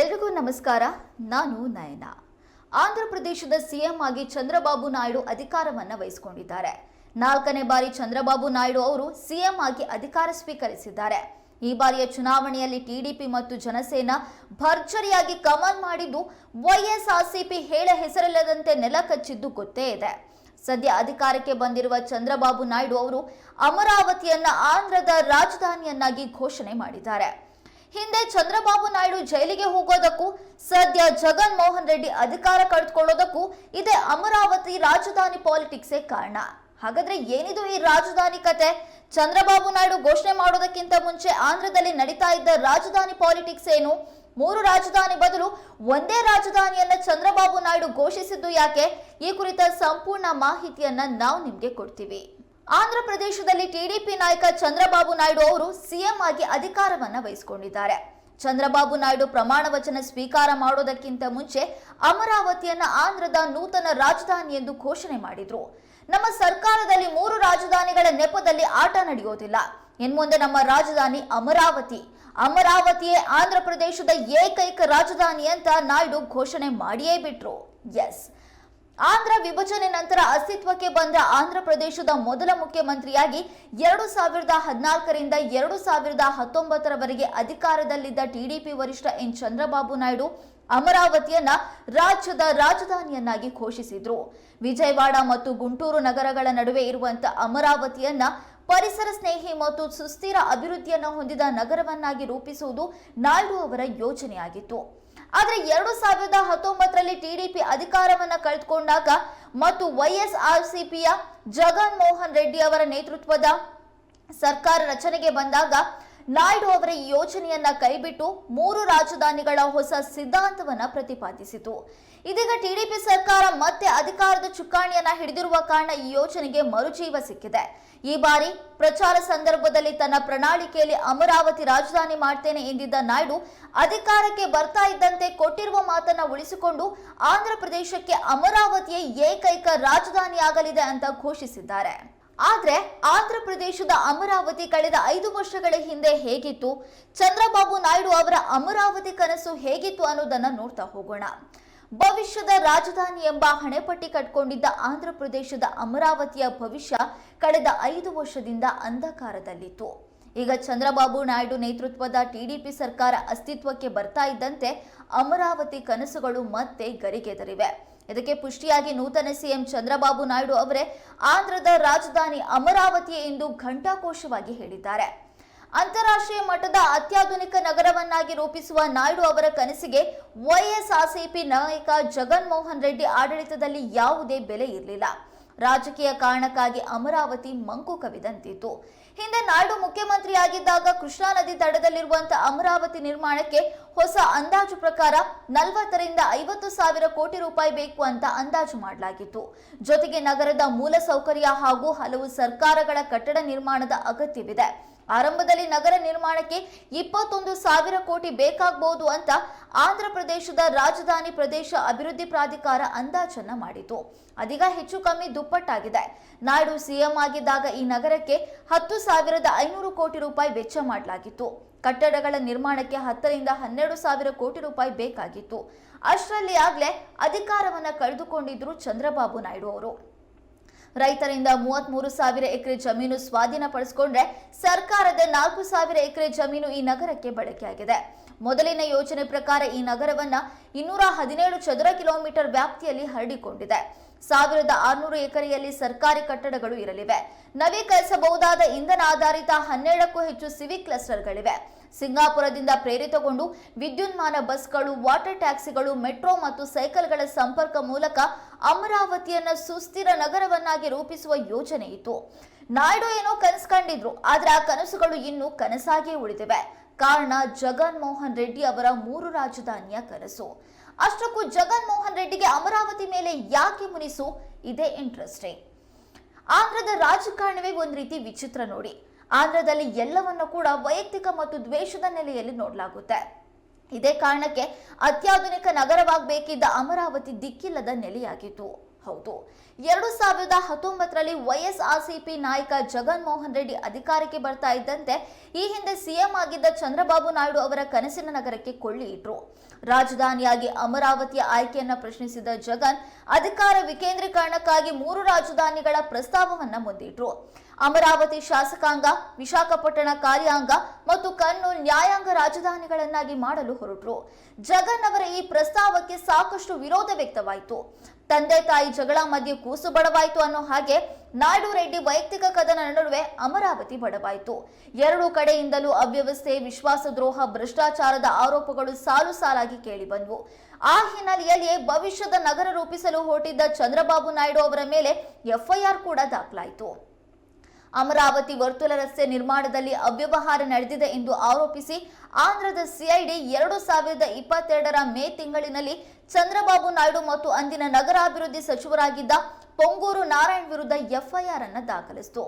ಎಲ್ರಿಗೂ ನಮಸ್ಕಾರ, ನಾನು ನಯನ. ಆಂಧ್ರ ಪ್ರದೇಶದ ಸಿಎಂ ಆಗಿ ಚಂದ್ರಬಾಬು ನಾಯ್ಡು ಅಧಿಕಾರವನ್ನು ವಹಿಸಿಕೊಂಡಿದ್ದಾರೆ. ನಾಲ್ಕನೇ ಬಾರಿ ಚಂದ್ರಬಾಬು ನಾಯ್ಡು ಅವರು ಸಿಎಂ ಆಗಿ ಅಧಿಕಾರ ಸ್ವೀಕರಿಸಿದ್ದಾರೆ. ಈ ಬಾರಿಯ ಚುನಾವಣೆಯಲ್ಲಿ ಟಿಡಿಪಿ ಮತ್ತು ಜನಸೇನಾ ಭರ್ಜರಿಯಾಗಿ ಕಮಲ್ ಮಾಡಿದ್ದು ವೈಎಸ್ಆರ್ಸಿಪಿ ಹೇಳ ಹೆಸರಿಲ್ಲದಂತೆ ನೆಲ ಕಚ್ಚಿದ್ದು ಗೊತ್ತೇ ಇದೆ. ಸದ್ಯ ಅಧಿಕಾರಕ್ಕೆ ಬಂದಿರುವ ಚಂದ್ರಬಾಬು ನಾಯ್ಡು ಅವರು ಅಮರಾವತಿಯನ್ನ ಆಂಧ್ರದ ರಾಜಧಾನಿಯನ್ನಾಗಿ ಘೋಷಣೆ ಮಾಡಿದ್ದಾರೆ. ಹಿಂದೆ ಚಂದ್ರಬಾಬು ನಾಯ್ಡು ಜೈಲಿಗೆ ಹೋಗೋದಕ್ಕೂ, ಸದ್ಯ ಜಗನ್ ಮೋಹನ್ ರೆಡ್ಡಿ ಅಧಿಕಾರ ಕಳೆದುಕೊಳ್ಳೋದಕ್ಕೂ ಇದೇ ಅಮರಾವತಿ ರಾಜಧಾನಿ ಪಾಲಿಟಿಕ್ಸೇ ಕಾರಣ. ಹಾಗಾದ್ರೆ ಏನಿದು ಈ ರಾಜಧಾನಿ ಕತೆ? ಚಂದ್ರಬಾಬು ನಾಯ್ಡು ಘೋಷಣೆ ಮಾಡೋದಕ್ಕಿಂತ ಮುಂಚೆ ಆಂಧ್ರದಲ್ಲಿ ನಡೀತಾ ಇದ್ದ ರಾಜಧಾನಿ ಪಾಲಿಟಿಕ್ಸ್ ಏನು? ಮೂರು ರಾಜಧಾನಿ ಬದಲು ಒಂದೇ ರಾಜಧಾನಿಯನ್ನ ಚಂದ್ರಬಾಬು ನಾಯ್ಡು ಘೋಷಿಸಿದ್ದು ಯಾಕೆ? ಈ ಕುರಿತ ಸಂಪೂರ್ಣ ಮಾಹಿತಿಯನ್ನ ನಾವು ನಿಮ್ಗೆ ಕೊಡ್ತೀವಿ. ಆಂಧ್ರ ಪ್ರದೇಶದಲ್ಲಿ ಟಿಡಿಪಿ ನಾಯಕ ಚಂದ್ರಬಾಬು ನಾಯ್ಡು ಅವರು ಸಿಎಂ ಆಗಿ ಅಧಿಕಾರವನ್ನ ವಹಿಸಿಕೊಂಡಿದ್ದಾರೆ. ಚಂದ್ರಬಾಬು ನಾಯ್ಡು ಪ್ರಮಾಣ ವಚನ ಸ್ವೀಕಾರ ಮಾಡೋದಕ್ಕಿಂತ ಮುಂಚೆ ಅಮರಾವತಿಯನ್ನ ಆಂಧ್ರದ ನೂತನ ರಾಜಧಾನಿ ಎಂದು ಘೋಷಣೆ ಮಾಡಿದ್ರು. ನಮ್ಮ ಸರ್ಕಾರದಲ್ಲಿ ಮೂರು ರಾಜಧಾನಿಗಳ ನೆಪದಲ್ಲಿ ಆಟ ನಡೆಯೋದಿಲ್ಲ. ಇನ್ಮುಂದೆ ನಮ್ಮ ರಾಜಧಾನಿ ಅಮರಾವತಿ. ಅಮರಾವತಿಯೇ ಆಂಧ್ರ ಪ್ರದೇಶದ ಏಕೈಕ ರಾಜಧಾನಿ ಅಂತ ನಾಯ್ಡು ಘೋಷಣೆ ಮಾಡಿಯೇ ಬಿಟ್ರು. ಎಸ್. ಆಂಧ್ರ ವಿಭಜನೆ ನಂತರ ಅಸ್ತಿತ್ವಕ್ಕೆ ಬಂದ ಆಂಧ್ರ ಪ್ರದೇಶದ ಮೊದಲ ಮುಖ್ಯಮಂತ್ರಿಯಾಗಿ ಎರಡು ಸಾವಿರದ ಹದಿನಾಲ್ಕರಿಂದ ಎರಡು ಸಾವಿರದ ಹತ್ತೊಂಬತ್ತರವರೆಗೆ ಅಧಿಕಾರದಲ್ಲಿದ್ದ ಟಿಡಿಪಿ ವರಿಷ್ಠ ಎನ್. ಚಂದ್ರಬಾಬು ನಾಯ್ಡು ಅಮರಾವತಿಯನ್ನ ರಾಜ್ಯದ ರಾಜಧಾನಿಯನ್ನಾಗಿ ಘೋಷಿಸಿದ್ರು. ವಿಜಯವಾಡ ಮತ್ತು ಗುಂಟೂರು ನಗರಗಳ ನಡುವೆ ಇರುವಂತಹ ಅಮರಾವತಿಯನ್ನ ಪರಿಸರ ಸ್ನೇಹಿ ಮತ್ತು ಸುಸ್ಥಿರ ಅಭಿವೃದ್ಧಿಯನ್ನು ಹೊಂದಿದ ನಗರವನ್ನಾಗಿ ರೂಪಿಸುವುದು ನಾಯ್ಡು ಅವರ ಯೋಜನೆಯಾಗಿತ್ತು. ಆದ್ರೆ ಎರಡು ಸಾವಿರದ ಹತ್ತೊಂಬತ್ತರಲ್ಲಿ ಟಿಡಿಪಿ ಅಧಿಕಾರವನ್ನ ಕಳೆದುಕೊಂಡಾಗ ಮತ್ತು ವೈಎಸ್ಆರ್ಸಿಪಿಯ ಜಗನ್ ಮೋಹನ್ ರೆಡ್ಡಿ ಅವರ ನೇತೃತ್ವದ ಸರ್ಕಾರ ರಚನೆಗೆ ಬಂದಾಗ ನಾಯ್ಡು ಅವರ ಈ ಯೋಜನೆಯನ್ನ ಕೈಬಿಟ್ಟು ಮೂರು ರಾಜಧಾನಿಗಳ ಹೊಸ ಸಿದ್ಧಾಂತವನ್ನ ಪ್ರತಿಪಾದಿಸಿತು. ಇದೀಗ ಟಿಡಿಪಿ ಸರ್ಕಾರ ಮತ್ತೆ ಅಧಿಕಾರದ ಚುಕ್ಕಾಣಿಯನ್ನ ಹಿಡಿದಿರುವ ಕಾರಣ ಈ ಯೋಜನೆಗೆ ಮರುಜೀವ ಸಿಕ್ಕಿದೆ. ಈ ಬಾರಿ ಪ್ರಚಾರ ಸಂದರ್ಭದಲ್ಲಿ ತನ್ನ ಪ್ರಣಾಳಿಕೆಯಲ್ಲಿ ಅಮರಾವತಿ ರಾಜಧಾನಿ ಮಾಡ್ತೇನೆ ಎಂದಿದ್ದ ನಾಯ್ಡು ಅಧಿಕಾರಕ್ಕೆ ಬರ್ತಾ ಇದ್ದಂತೆ ಕೊಟ್ಟಿರುವ ಮಾತನ್ನ ಉಳಿಸಿಕೊಂಡು ಆಂಧ್ರ ಪ್ರದೇಶಕ್ಕೆ ಅಮರಾವತಿಯೇ ಏಕೈಕ ರಾಜಧಾನಿಯಾಗಲಿದೆ ಅಂತ ಘೋಷಿಸಿದ್ದಾರೆ. ಆದ್ರೆ ಆಂಧ್ರ ಪ್ರದೇಶದ ಅಮರಾವತಿ ಕಳೆದ ಐದು ವರ್ಷಗಳ ಹಿಂದೆ ಹೇಗಿತ್ತು? ಚಂದ್ರಬಾಬು ನಾಯ್ಡು ಅವರ ಅಮರಾವತಿ ಕನಸು ಹೇಗಿತ್ತು ಅನ್ನೋದನ್ನ ನೋಡ್ತಾ ಹೋಗೋಣ. ಭವಿಷ್ಯದ ರಾಜಧಾನಿ ಎಂಬ ಹಣೆಪಟ್ಟಿ ಕಟ್ಕೊಂಡಿದ್ದ ಆಂಧ್ರ ಪ್ರದೇಶದ ಅಮರಾವತಿಯ ಭವಿಷ್ಯ ಕಳೆದ ಐದು ವರ್ಷದಿಂದ ಅಂಧಕಾರದಲ್ಲಿತ್ತು. ಈಗ ಚಂದ್ರಬಾಬು ನಾಯ್ಡು ನೇತೃತ್ವದ ಟಿಡಿಪಿ ಸರ್ಕಾರ ಅಸ್ತಿತ್ವಕ್ಕೆ ಬರ್ತಾ ಇದ್ದಂತೆ ಅಮರಾವತಿ ಕನಸುಗಳು ಮತ್ತೆ ಗರಿಗೆದರಿವೆ. ಇದಕ್ಕೆ ಪುಷ್ಟಿಯಾಗಿ ನೂತನ ಸಿಎಂ ಚಂದ್ರಬಾಬು ನಾಯ್ಡು ಅವರೇ ಆಂಧ್ರದ ರಾಜಧಾನಿ ಅಮರಾವತಿ ಎಂದು ಘಂಟಾಕೋಶವಾಗಿ ಹೇಳಿದ್ದಾರೆ. ಅಂತಾರಾಷ್ಟ್ರೀಯ ಮಟ್ಟದ ಅತ್ಯಾಧುನಿಕ ನಗರವನ್ನಾಗಿ ರೂಪಿಸುವ ನಾಯ್ಡು ಅವರ ಕನಸಿಗೆ ವೈಎಸ್ಆರ್ಸಿಪಿ ನಾಯಕ ಜಗನ್ ಮೋಹನ್ ರೆಡ್ಡಿ ಆಡಳಿತದಲ್ಲಿ ಯಾವುದೇ ಬೆಲೆ ಇರಲಿಲ್ಲ. ರಾಜಕೀಯ ಕಾರಣಕ್ಕಾಗಿ ಅಮರಾವತಿ ಮಂಕು ಕವಿದಂತಿತ್ತು. ಹಿಂದೆ ನಾಯ್ಡು ಮುಖ್ಯಮಂತ್ರಿಯಾಗಿದ್ದಾಗ ಕೃಷ್ಣಾ ನದಿ ತಡದಲ್ಲಿರುವಂತಹ ಅಮರಾವತಿ ನಿರ್ಮಾಣಕ್ಕೆ ಹೊಸ ಅಂದಾಜು ಪ್ರಕಾರ ನಲವತ್ತರಿಂದ ಐವತ್ತು ಸಾವಿರ ಕೋಟಿ ರೂಪಾಯಿ ಬೇಕು ಅಂತ ಅಂದಾಜು ಮಾಡಲಾಗಿತ್ತು. ಜೊತೆಗೆ ನಗರದ ಮೂಲಸೌಕರ್ಯ ಹಾಗೂ ಹಲವು ಸರ್ಕಾರಗಳ ಕಟ್ಟಡ ನಿರ್ಮಾಣದ ಅಗತ್ಯವಿದೆ. ಆರಂಭದಲ್ಲಿ ನಗರ ನಿರ್ಮಾಣಕ್ಕೆ ಇಪ್ಪತ್ತೊಂದು ಸಾವಿರ ಕೋಟಿ ಬೇಕಾಗಬಹುದು ಅಂತ ಆಂಧ್ರ ಪ್ರದೇಶದ ರಾಜಧಾನಿ ಪ್ರದೇಶ ಅಭಿವೃದ್ಧಿ ಪ್ರಾಧಿಕಾರ ಅಂದಾಜನ್ನ ಮಾಡಿತು. ಅದೀಗ ಹೆಚ್ಚು ಕಮ್ಮಿ ದುಪ್ಪಟ್ಟಾಗಿದೆ. ನಾಯ್ಡು ಸಿಎಂ ಆಗಿದ್ದಾಗ ಈ ನಗರಕ್ಕೆ ಹತ್ತು ಸಾವಿರದ ಐನೂರು ಕೋಟಿ ರೂಪಾಯಿ ವೆಚ್ಚ ಮಾಡಲಾಗಿತ್ತು. ಕಟ್ಟಡಗಳ ನಿರ್ಮಾಣಕ್ಕೆ ಹತ್ತರಿಂದ ಹನ್ನೆರಡು ಸಾವಿರ ಕೋಟಿ ರೂಪಾಯಿ ಬೇಕಾಗಿತ್ತು. ಅಷ್ಟರಲ್ಲಿ ಆಗ್ಲೇ ಅಧಿಕಾರವನ್ನ ಕಳೆದುಕೊಂಡಿದ್ರು ಚಂದ್ರಬಾಬು ನಾಯ್ಡು ಅವರು. ರೈತರಿಂದ ಮೂವತ್ಮೂರು ಸಾವಿರ ಎಕರೆ ಜಮೀನು ಸ್ವಾಧೀನಪಡಿಸಿಕೊಂಡ್ರೆ ಸರ್ಕಾರದ ನಾಲ್ಕು ಸಾವಿರ ಎಕರೆ ಜಮೀನು ಈ ನಗರಕ್ಕೆ ಬಳಕೆಯಾಗಿದೆ. ಮೊದಲಿನ ಯೋಜನೆ ಪ್ರಕಾರ ಈ ನಗರವನ್ನ ಇನ್ನೂರ ಹದಿನೇಳು ಚದರ ಕಿಲೋಮೀಟರ್ ವ್ಯಾಪ್ತಿಯಲ್ಲಿ ಹರಡಿಕೊಂಡಿದೆ. ಸಾವಿರದ ಆರುನೂರು ಎಕರೆಯಲ್ಲಿ ಸರ್ಕಾರಿ ಕಟ್ಟಡಗಳು ಇರಲಿವೆ. ನವೀಕರಿಸಬಹುದಾದ ಇಂಧನ ಆಧಾರಿತ ಹನ್ನೆರಡಕ್ಕೂ ಹೆಚ್ಚು ಸಿವಿಕ್ ಕ್ಲಸ್ಟರ್ಗಳಿವೆ ಸಿಂಗಾಪುರದಿಂದ ಪ್ರೇರಿತಗೊಂಡು ವಿದ್ಯುನ್ಮಾನ ಬಸ್ಗಳು ವಾಟರ್ ಟ್ಯಾಕ್ಸಿಗಳು ಮೆಟ್ರೋ ಮತ್ತು ಸೈಕಲ್ಗಳ ಸಂಪರ್ಕ ಮೂಲಕ ಅಮರಾವತಿಯನ್ನ ಸುಸ್ಥಿರ ನಗರವನ್ನಾಗಿ ರೂಪಿಸುವ ಯೋಜನೆ ಇತ್ತು. ನಾಯ್ಡು ಏನೋ ಕನಸು ಕಂಡಿದ್ರು, ಆದ್ರೆ ಆ ಕನಸುಗಳು ಇನ್ನೂ ಕನಸಾಗಿಯೇ ಉಳಿದಿವೆ. ಕಾರಣ ಜಗನ್ ಮೋಹನ್ ರೆಡ್ಡಿ ಅವರ ಮೂರು ರಾಜಧಾನಿಯ ಕನಸು. ಅಷ್ಟಕ್ಕೂ ಜಗನ್ ಮೋಹನ್ ರೆಡ್ಡಿಗೆ ಅಮರಾವತಿ ಮೇಲೆ ಯಾಕೆ ಮುನಿಸು? ಇದೇ ಇಂಟ್ರೆಸ್ಟಿಂಗ್ ಆಂಧ್ರದ ರಾಜಕಾರಣವೇ ಒಂದು ರೀತಿ ವಿಚಿತ್ರ ನೋಡಿ. ಆಂಧ್ರದಲ್ಲಿ ಎಲ್ಲವನ್ನು ಕೂಡ ವೈಯಕ್ತಿಕ ಮತ್ತು ದ್ವೇಷದ ನೆಲೆಯಲ್ಲಿ ನೋಡಲಾಗುತ್ತೆ. ಇದೇ ಕಾರಣಕ್ಕೆ ಅತ್ಯಾಧುನಿಕ ನಗರವಾಗಬೇಕಿದ್ದ ಅಮರಾವತಿ ದಿಕ್ಕಿಲ್ಲದ ನೆಲೆಯಾಗಿತ್ತು ಹೌದು. ಎರಡು ಸಾವಿರದ ಹತ್ತೊಂಬತ್ತರಲ್ಲಿ ವೈಎಸ್ಆರ್ಸಿಪಿ ನಾಯಕ ಜಗನ್ ಮೋಹನ್ ರೆಡ್ಡಿ ಅಧಿಕಾರಕ್ಕೆ ಬರ್ತಾ ಇದ್ದಂತೆ ಈ ಹಿಂದೆ ಸಿಎಂ ಆಗಿದ್ದ ಚಂದ್ರಬಾಬು ನಾಯ್ಡು ಅವರ ಕನಸಿನ ನಗರಕ್ಕೆ ಕೊಳ್ಳಿ ಇಟ್ರು. ರಾಜಧಾನಿಯಾಗಿ ಅಮರಾವತಿಯ ಆಯ್ಕೆಯನ್ನ ಪ್ರಶ್ನಿಸಿದ ಜಗನ್ ಅಧಿಕಾರ ವಿಕೇಂದ್ರೀಕರಣಕ್ಕಾಗಿ ಮೂರು ರಾಜಧಾನಿಗಳ ಪ್ರಸ್ತಾವವನ್ನ ಮುಂದಿಟ್ರು. ಅಮರಾವತಿ ಶಾಸಕಾಂಗ, ವಿಶಾಖಪಟ್ಟಣ ಕಾರ್ಯಾಂಗ ಮತ್ತು ಕಣ್ಣು ನ್ಯಾಯಾಂಗ ರಾಜಧಾನಿಗಳನ್ನಾಗಿ ಮಾಡಲು ಹೊರಟರು. ಜಗನ್ ಅವರ ಈ ಪ್ರಸ್ತಾವಕ್ಕೆ ಸಾಕಷ್ಟು ವಿರೋಧ ವ್ಯಕ್ತವಾಯಿತು. ತಂದೆ ತಾಯಿ ಜಗಳ ಮಧ್ಯೆ ಕೂಸು ಬಡವಾಯಿತು ಅನ್ನೋ ಹಾಗೆ ನಾಯ್ಡು ರೆಡ್ಡಿ ವೈಯಕ್ತಿಕ ಕದನ ನಡುವೆ ಅಮರಾವತಿ ಬಡವಾಯಿತು. ಎರಡು ಕಡೆಯಿಂದಲೂ ಅವ್ಯವಸ್ಥೆ ವಿಶ್ವಾಸದ್ರೋಹ ಭ್ರಷ್ಟಾಚಾರದ ಆರೋಪಗಳು ಸಾಲು ಸಾಲಾಗಿ ಕೇಳಿಬಂದವು ಆ ಹಿನ್ನೆಲೆಯಲ್ಲಿ ಭವಿಷ್ಯದ ನಗರ ರೂಪಿಸಲು ಹೊರಟಿದ್ದ ಚಂದ್ರಬಾಬು ನಾಯ್ಡು ಅವರ ಮೇಲೆ ಎಫ್ಐಆರ್ ಕೂಡ ದಾಖಲಾಯಿತು. ಅಮರಾವತಿ ವರ್ತುಲ ರಸ್ತೆ ನಿರ್ಮಾಣದಲ್ಲಿ ಅವ್ಯವಹಾರ ನಡೆದಿದೆ ಎಂದು ಆರೋಪಿಸಿ ಆಂಧ್ರದ ಸಿಐಡಿ ಎರಡು ಸಾವಿರದ ಇಪ್ಪತ್ತೆರಡರ ಮೇ ತಿಂಗಳಿನಲ್ಲಿ ಚಂದ್ರಬಾಬು ನಾಯ್ಡು ಮತ್ತು ಅಂದಿನ ನಗರಾಭಿವೃದ್ಧಿ ಸಚಿವರಾಗಿದ್ದ ಪೊಂಗೂರು ನಾರಾಯಣ್ ವಿರುದ್ಧ ಎಫ್ಐಆರ್ ಅನ್ನು ದಾಖಲಿಸಿತು.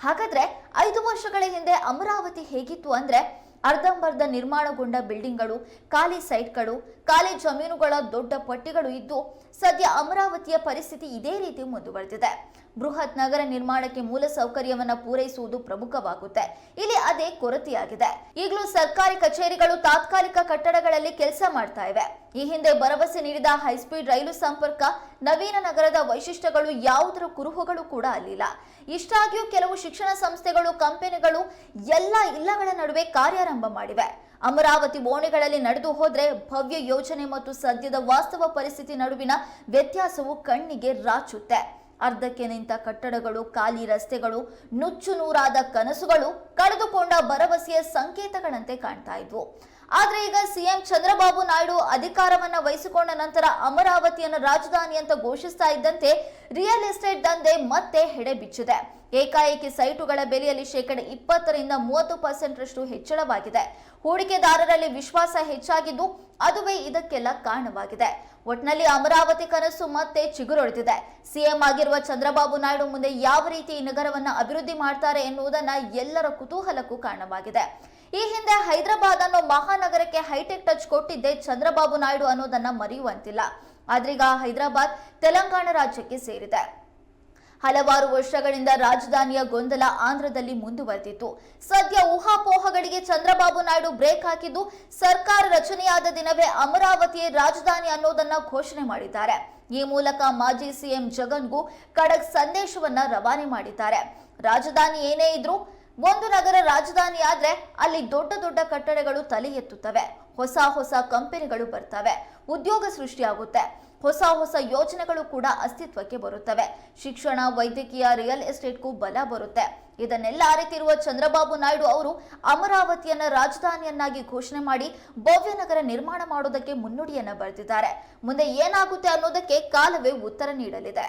ಹಾಗಾದ್ರೆ ಐದು ವರ್ಷಗಳ ಹಿಂದೆ ಅಮರಾವತಿ ಹೇಗಿತ್ತು ಅಂದ್ರೆ ಅರ್ಧಂಬರ್ಧ ನಿರ್ಮಾಣಗೊಂಡ ಬಿಲ್ಡಿಂಗ್ಗಳು, ಖಾಲಿ ಸೈಟ್ಗಳು, ಖಾಲಿ ಜಮೀನುಗಳ ದೊಡ್ಡ ಪಟ್ಟಿಗಳು ಇದ್ದು, ಸದ್ಯ ಅಮರಾವತಿಯ ಪರಿಸ್ಥಿತಿ ಇದೇ ರೀತಿ ಮುಂದುವರೆದಿದೆ. ಬೃಹತ್ ನಗರ ನಿರ್ಮಾಣಕ್ಕೆ ಮೂಲ ಸೌಕರ್ಯವನ್ನು ಪೂರೈಸುವುದು ಪ್ರಮುಖವಾಗುತ್ತೆ. ಇಲ್ಲಿ ಅದೇ ಕೊರತೆಯಾಗಿದೆ. ಈಗಲೂ ಸರ್ಕಾರಿ ಕಚೇರಿಗಳು ತಾತ್ಕಾಲಿಕ ಕಟ್ಟಡಗಳಲ್ಲಿ ಕೆಲಸ ಮಾಡ್ತಾ ಇವೆ. ಈ ಹಿಂದೆ ಭರವಸೆ ನೀಡಿದ ಹೈಸ್ಪೀಡ್ ರೈಲು ಸಂಪರ್ಕ ನವೀನ ನಗರದ ವೈಶಿಷ್ಟ್ಯಗಳು ಯಾವುದರ ಕುರುಹುಗಳು ಕೂಡ ಅಲ್ಲಿಲ್ಲ. ಇಷ್ಟಾಗಿಯೂ ಕೆಲವು ಶಿಕ್ಷಣ ಸಂಸ್ಥೆಗಳು, ಕಂಪನಿಗಳು ಎಲ್ಲ ಇಲ್ಲಗಳ ನಡುವೆ ಕಾರ್ಯಾರಂಭ ಮಾಡಿವೆ. ಅಮರಾವತಿ ಓಣಿಗಳಲ್ಲಿ ನಡೆದು ಹೋದ್ರೆ ಭವ್ಯ ಯೋಜನೆ ಮತ್ತು ಸದ್ಯದ ವಾಸ್ತವ ಪರಿಸ್ಥಿತಿ ನಡುವಿನ ವ್ಯತ್ಯಾಸವು ಕಣ್ಣಿಗೆ ರಾಚುತ್ತೆ. ಅರ್ಧಕ್ಕೆ ನಿಂತ ಕಟ್ಟಡಗಳು, ಖಾಲಿ ರಸ್ತೆಗಳು, ನುಚ್ಚು ನೂರಾದ ಕನಸುಗಳು ಕಳೆದುಕೊಂಡ ಭರವಸೆಯ ಸಂಕೇತಗಳಂತೆ ಕಾಣ್ತಾ ಇದ್ವು. ಆದ್ರೆ ಈಗ ಸಿಎಂ ಚಂದ್ರಬಾಬು ನಾಯ್ಡು ಅಧಿಕಾರವನ್ನ ವಹಿಸಿಕೊಂಡ ನಂತರ ಅಮರಾವತಿಯನ್ನು ರಾಜಧಾನಿ ಅಂತ ಘೋಷಿಸ್ತಾ ಇದ್ದಂತೆ ರಿಯಲ್ ಎಸ್ಟೇಟ್ ದಂಧೆ ಮತ್ತೆ ಹೆಡೆ ಬಿಚ್ಚಿದೆ ಏಕಾಏಕಿ ಸೈಟುಗಳ ಬೆಲೆಯಲ್ಲಿ ಶೇಕಡ ಇಪ್ಪತ್ತರಿಂದ ಮೂವತ್ತು ಪರ್ಸೆಂಟ್ ರಷ್ಟು ಹೆಚ್ಚಳವಾಗಿದೆ. ಹೂಡಿಕೆದಾರರಲ್ಲಿ ವಿಶ್ವಾಸ ಹೆಚ್ಚಾಗಿದ್ದು ಅದುವೇ ಇದಕ್ಕೆಲ್ಲ ಕಾರಣವಾಗಿದೆ. ಒಟ್ನಲ್ಲಿ ಅಮರಾವತಿ ಕನಸು ಮತ್ತೆ ಚಿಗುರೊಡೆದಿದೆ. ಸಿಎಂ ಆಗಿರುವ ಚಂದ್ರಬಾಬು ನಾಯ್ಡು ಮುಂದೆ ಯಾವ ರೀತಿ ಈ ನಗರವನ್ನ ಅಭಿವೃದ್ಧಿ ಮಾಡ್ತಾರೆ ಎನ್ನುವುದನ್ನ ಎಲ್ಲರ ಕುತೂಹಲಕ್ಕೂ ಕಾರಣವಾಗಿದೆ. ಈ ಹಿಂದೆ ಹೈದರಾಬಾದ್ ಅನ್ನೋ ಮಹಾನಗರಕ್ಕೆ ಹೈಟೆಕ್ ಟಚ್ ಕೊಟ್ಟಿದ್ದೆ ಚಂದ್ರಬಾಬು ನಾಯ್ಡು ಅನ್ನೋದನ್ನ ಮರೆಯುವಂತಿಲ್ಲ. ಆದ್ರೀಗ ಹೈದರಾಬಾದ್ ತೆಲಂಗಾಣ ರಾಜ್ಯಕ್ಕೆ ಸೇರಿದೆ. ಹಲವಾರು ವರ್ಷಗಳಿಂದ ರಾಜಧಾನಿಯ ಗೊಂದಲ ಆಂಧ್ರದಲ್ಲಿ ಮುಂದುವರೆದಿತ್ತು. ಸದ್ಯ ಊಹಾಪೋಹಗಳಿಗೆ ಚಂದ್ರಬಾಬು ನಾಯ್ಡು ಬ್ರೇಕ್ ಹಾಕಿದ್ದು ಸರ್ಕಾರ ರಚನೆಯಾದ ದಿನವೇ ಅಮರಾವತಿಯೇ ರಾಜಧಾನಿ ಅನ್ನೋದನ್ನ ಘೋಷಣೆ ಮಾಡಿದ್ದಾರೆ. ಈ ಮೂಲಕ ಮಾಜಿ ಸಿಎಂ ಜಗನ್ಗೂ ಖಡಕ್ ಸಂದೇಶವನ್ನ ರವಾನೆ ಮಾಡಿದ್ದಾರೆ. ರಾಜಧಾನಿ ಏನೇ ಇದ್ರೂ ಒಂದು ನಗರ ರಾಜಧಾನಿ ಆದ್ರೆ ಅಲ್ಲಿ ದೊಡ್ಡ ದೊಡ್ಡ ಕಟ್ಟಡಗಳು ತಲೆ ಎತ್ತುತ್ತವೆ. ಹೊಸ ಹೊಸ ಕಂಪನಿಗಳು ಬರ್ತವೆ. ಉದ್ಯೋಗ ಸೃಷ್ಟಿಯಾಗುತ್ತೆ. ಹೊಸ ಹೊಸ ಯೋಜನೆಗಳು ಕೂಡ ಅಸ್ತಿತ್ವಕ್ಕೆ ಬರುತ್ತವೆ. ಶಿಕ್ಷಣ, ವೈದ್ಯಕೀಯ, ರಿಯಲ್ ಎಸ್ಟೇಟ್ಗೂ ಬಲ ಬರುತ್ತೆ. ಇದನ್ನೆಲ್ಲ ಅರಿತಿರುವ ಚಂದ್ರಬಾಬು ನಾಯ್ಡು ಅವರು ಅಮರಾವತಿಯನ್ನ ರಾಜಧಾನಿಯನ್ನಾಗಿ ಘೋಷಣೆ ಮಾಡಿ ಭವ್ಯ ನಗರ ನಿರ್ಮಾಣ ಮಾಡೋದಕ್ಕೆ ಮುನ್ನುಡಿಯನ್ನ ಬರೆದಿದ್ದಾರೆ. ಮುಂದೆ ಏನಾಗುತ್ತೆ ಅನ್ನೋದಕ್ಕೆ ಕಾಲವೇ ಉತ್ತರ ನೀಡಲಿದೆ.